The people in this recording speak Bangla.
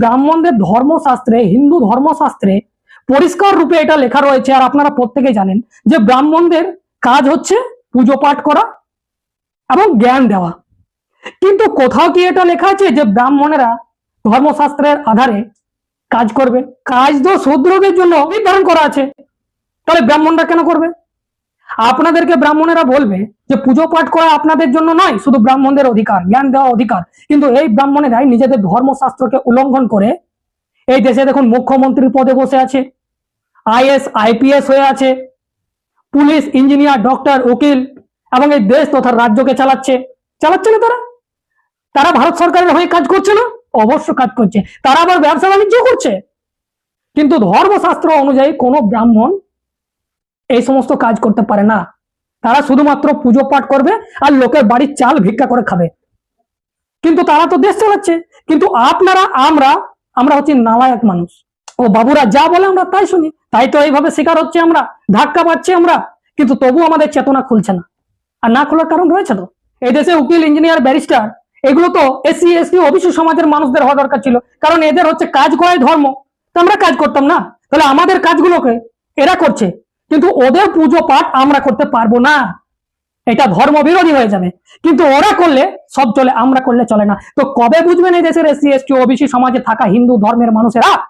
ব্রাহ্মণদের ধর্মশাস্ত্রে, হিন্দু ধর্মশাস্ত্রে পরিষ্কার রূপে এটা লেখা রয়েছে আর আপনারা প্রত্যেকে জানেন যে ব্রাহ্মণদের কাজ হচ্ছে পুজো পাঠ করা এবং জ্ঞান দেওয়া। কিন্তু কোথাও কি এটা লেখা আছে যে ব্রাহ্মণেরা ধর্মশাস্ত্রের আধারে কাজ করবে? কাজ তো শূদ্রদের জন্য নির্ধারণ করা আছে। তাহলে ব্রাহ্মণরা কেন করবে? আপনাদেরকে ব্রাহ্মণেরা বলবে যে পুজো পাঠ করা আপনাদের জন্য নয়, শুধু ব্রাহ্মণদের অধিকার, জ্ঞান দেওয়া অধিকার। কিন্তু এই ব্রাহ্মণেরাই নিজেদের ধর্মশাস্ত্রকে উল্লঙ্ঘন করে এই দেশে দেখুন মুখ্যমন্ত্রীর পদে বসে আছে, আইএস, আইপিএস হয়ে আছে, পুলিশ ইঞ্জিনিয়ার, ডক্টর, উকিল এবং এই দেশ তথা রাজ্যকে চালাচ্ছে। চালাচ্ছে না তারা? তারা ভারত সরকারের হয়ে কাজ করছে না? অবশ্য কাজ করছে। তারা আবার ব্যবসা বাণিজ্য করছে। কিন্তু ধর্মশাস্ত্র অনুযায়ী কোনো ব্রাহ্মণ এই সমস্ত কাজ করতে পারে না। তারা শুধুমাত্র পুজো পাঠ করবে আর লোকের বাড়ির চাল ভিক্ষা করে খাবে। কিন্তু তারা তো দেশ চালাচ্ছে। কিন্তু আপনারা, আমরা আমরা হচ্ছি নালায়ক মানুষ। ও বাবুরা, যা বলে আমরা তাই শুনি। তাই তো এইভাবে শিকার হচ্ছে আমরা, ধাক্কা পাচ্ছি আমরা। কিন্তু তবু আমাদের চেতনা খুলছে না। আর না খোলার কারণ রয়েছে তো? এই দেশে উকিল, ইঞ্জিনিয়ার, ব্যারিস্টার, এগুলো তো এসসি, এসটি, ওবিসি সমাজের মানুষদের হওয়া দরকার ছিল। কারণ এদের হচ্ছে কাজ করাই ধর্ম। তো আমরা কাজ করতাম না। তাহলে আমাদের কাজগুলোকে এরা করছে। কিন্তু ওদের পুজো পাঠ আমরা করতে পারব না। এটা ধর্ম বিরোধী হয়ে যাবে। কিন্তু ওরা করলে, সব চলে, আমরা করলে চলে না। তো কবে বুঝবেন এই দেশের এসসি এসটি ওবিসি সমাজে থাকা হিন্দু ধর্মের মানুষেরা?